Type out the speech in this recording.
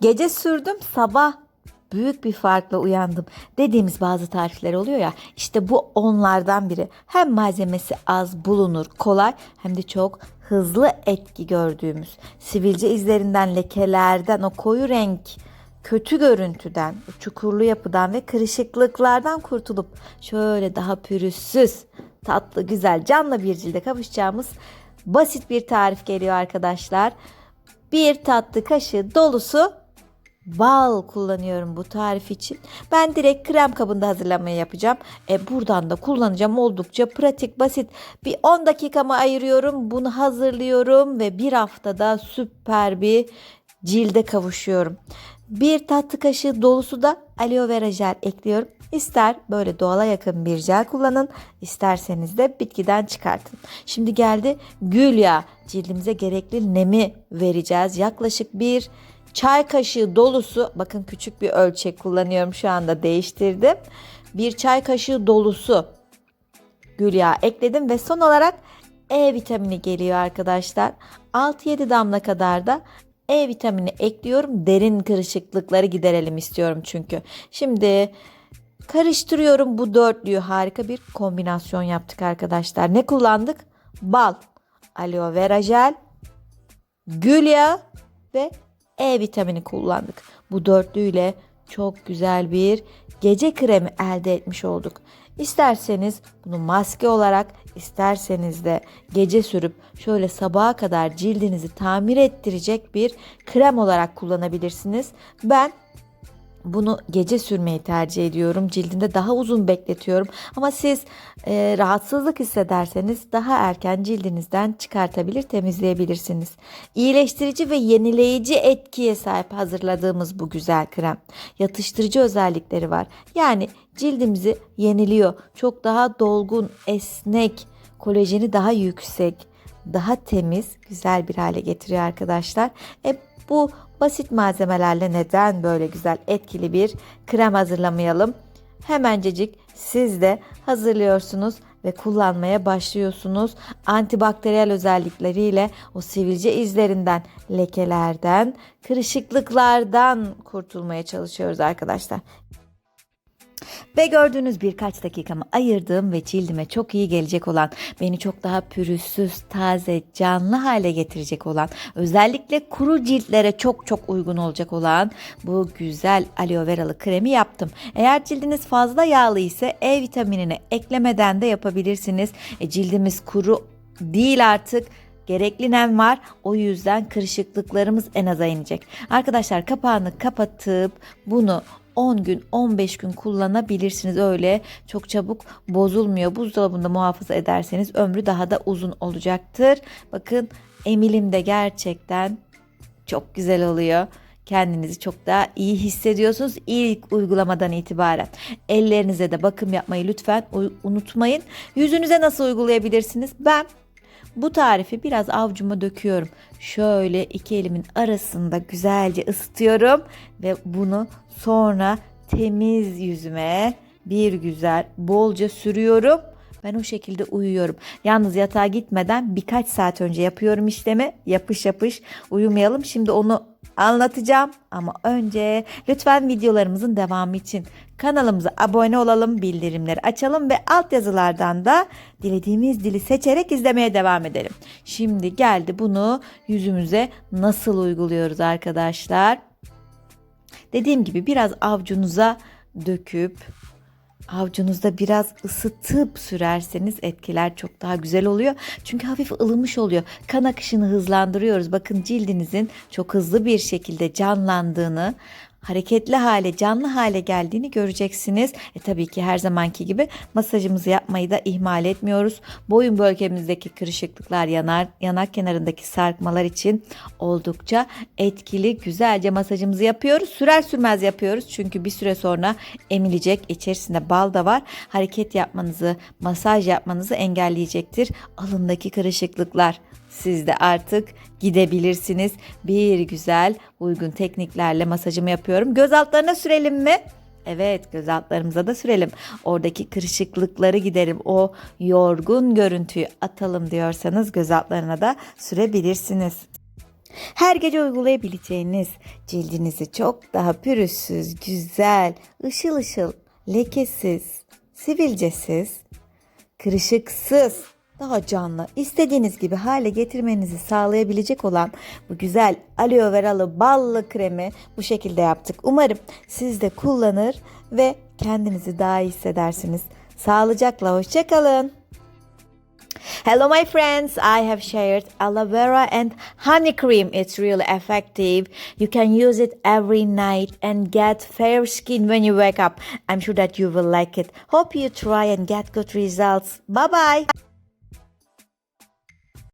Gece sürdüm sabah büyük bir farkla uyandım. Dediğimiz bazı tarifler oluyor ya işte bu onlardan biri. Hem malzemesi az bulunur kolay hem de çok hızlı etki gördüğümüz sivilce izlerinden lekelerden o koyu renk kötü görüntüden, çukurlu yapıdan ve kırışıklıklardan kurtulup şöyle daha pürüzsüz, tatlı, güzel, canlı bir cilde kavuşacağımız basit bir tarif geliyor arkadaşlar. Bir tatlı kaşığı dolusu bal kullanıyorum bu tarif için. Ben direkt krem kabında hazırlamayı yapacağım. E buradan da kullanacağım oldukça pratik basit. Bir 10 dakikamı ayırıyorum. Bunu hazırlıyorum ve bir haftada süper bir cilde kavuşuyorum. Bir tatlı kaşığı dolusu da aloe vera jel ekliyorum. İster böyle doğala yakın bir jel kullanın, isterseniz de bitkiden çıkartın. Şimdi geldi gül yağı. Cildimize gerekli nemi vereceğiz. Yaklaşık bir çay kaşığı dolusu, bakın küçük bir ölçek kullanıyorum şu anda değiştirdim. Bir çay kaşığı dolusu gül yağı ekledim ve son olarak E vitamini geliyor arkadaşlar. 6-7 damla kadar da E vitamini ekliyorum. Derin kırışıklıkları giderelim istiyorum çünkü. Şimdi karıştırıyorum bu dörtlüyü. Harika bir kombinasyon yaptık arkadaşlar. Ne kullandık? Bal, aloe vera jel, gül yağı ve E vitamini kullandık. Bu dörtlüyle çok güzel bir gece kremi elde etmiş olduk. İsterseniz bunu maske olarak, isterseniz de gece sürüp şöyle sabaha kadar cildinizi tamir ettirecek bir krem olarak kullanabilirsiniz. Ben bunu gece sürmeyi tercih ediyorum. Cildinde daha uzun bekletiyorum. Ama siz e, rahatsızlık hissederseniz daha erken cildinizden çıkartabilir, temizleyebilirsiniz. İyileştirici ve yenileyici etkiye sahip hazırladığımız bu güzel krem. Yatıştırıcı özellikleri var. Yani cildimizi yeniliyor. Çok daha dolgun, esnek, kolajeni daha yüksek, daha temiz, güzel bir hale getiriyor arkadaşlar. E bu basit malzemelerle neden böyle güzel etkili bir krem hazırlamayalım? Hemencecik siz de hazırlıyorsunuz ve kullanmaya başlıyorsunuz. Antibakteriyel özellikleriyle o sivilce izlerinden, lekelerden, kırışıklıklardan kurtulmaya çalışıyoruz arkadaşlar. Ve gördüğünüz birkaç dakikamı ayırdığım ve cildime çok iyi gelecek olan, beni çok daha pürüzsüz, taze, canlı hale getirecek olan, özellikle kuru ciltlere çok çok uygun olacak olan bu güzel aloe veralı kremi yaptım. Eğer cildiniz fazla yağlı ise E vitaminini eklemeden de yapabilirsiniz. E, cildimiz kuru değil artık gerekli nem var. O yüzden kırışıklıklarımız en aza inecek. Arkadaşlar kapağını kapatıp bunu 10 gün 15 gün kullanabilirsiniz. Öyle çok çabuk bozulmuyor. Buzdolabında muhafaza ederseniz ömrü daha da uzun olacaktır. Bakın emilim de gerçekten çok güzel oluyor. Kendinizi çok daha iyi hissediyorsunuz ilk uygulamadan itibaren. Ellerinize de bakım yapmayı lütfen unutmayın. Yüzünüze nasıl uygulayabilirsiniz? Ben bu tarifi biraz avcuma döküyorum. Şöyle iki elimin arasında güzelce ısıtıyorum ve bunu sonra temiz yüzüme bir güzel bolca sürüyorum. Ben o şekilde uyuyorum. Yalnız yatağa gitmeden birkaç saat önce yapıyorum işlemi. Yapış yapış uyumayalım. Şimdi onu anlatacağım ama önce lütfen videolarımızın devamı için kanalımıza abone olalım, bildirimleri açalım ve altyazılardan da dilediğimiz dili seçerek izlemeye devam edelim. Şimdi geldi bunu yüzümüze nasıl uyguluyoruz arkadaşlar? Dediğim gibi biraz avcunuza döküp Avcunuzda biraz ısıtıp sürerseniz etkiler çok daha güzel oluyor. Çünkü hafif ılımış oluyor. Kan akışını hızlandırıyoruz. Bakın cildinizin çok hızlı bir şekilde canlandığını, hareketli hale, canlı hale geldiğini göreceksiniz. E tabii ki her zamanki gibi masajımızı yapmayı da ihmal etmiyoruz. Boyun bölgemizdeki kırışıklıklar, yanar, yanak kenarındaki sarkmalar için oldukça etkili. Güzelce masajımızı yapıyoruz. Sürer sürmez yapıyoruz. Çünkü bir süre sonra emilecek. İçerisinde bal da var. Hareket yapmanızı, masaj yapmanızı engelleyecektir. Alındaki kırışıklıklar siz de artık gidebilirsiniz. Bir güzel uygun tekniklerle masajımı yapıyorum. Göz altlarına sürelim mi? Evet göz altlarımıza da sürelim. Oradaki kırışıklıkları giderim. O yorgun görüntüyü atalım diyorsanız göz altlarına da sürebilirsiniz. Her gece uygulayabileceğiniz cildinizi çok daha pürüzsüz, güzel, ışıl ışıl, lekesiz, sivilcesiz, kırışıksız, daha canlı, istediğiniz gibi hale getirmenizi sağlayabilecek olan bu güzel aloe veralı ballı kremi bu şekilde yaptık. Umarım siz de kullanır ve kendinizi daha iyi hissedersiniz. Sağlıcakla hoşçakalın. Hello, my friends. I have shared aloe vera and honey cream. It's really effective. You can use it every night and get fair skin when you wake up. I'm sure that you will like it. Hope you try and get good results. Bye bye.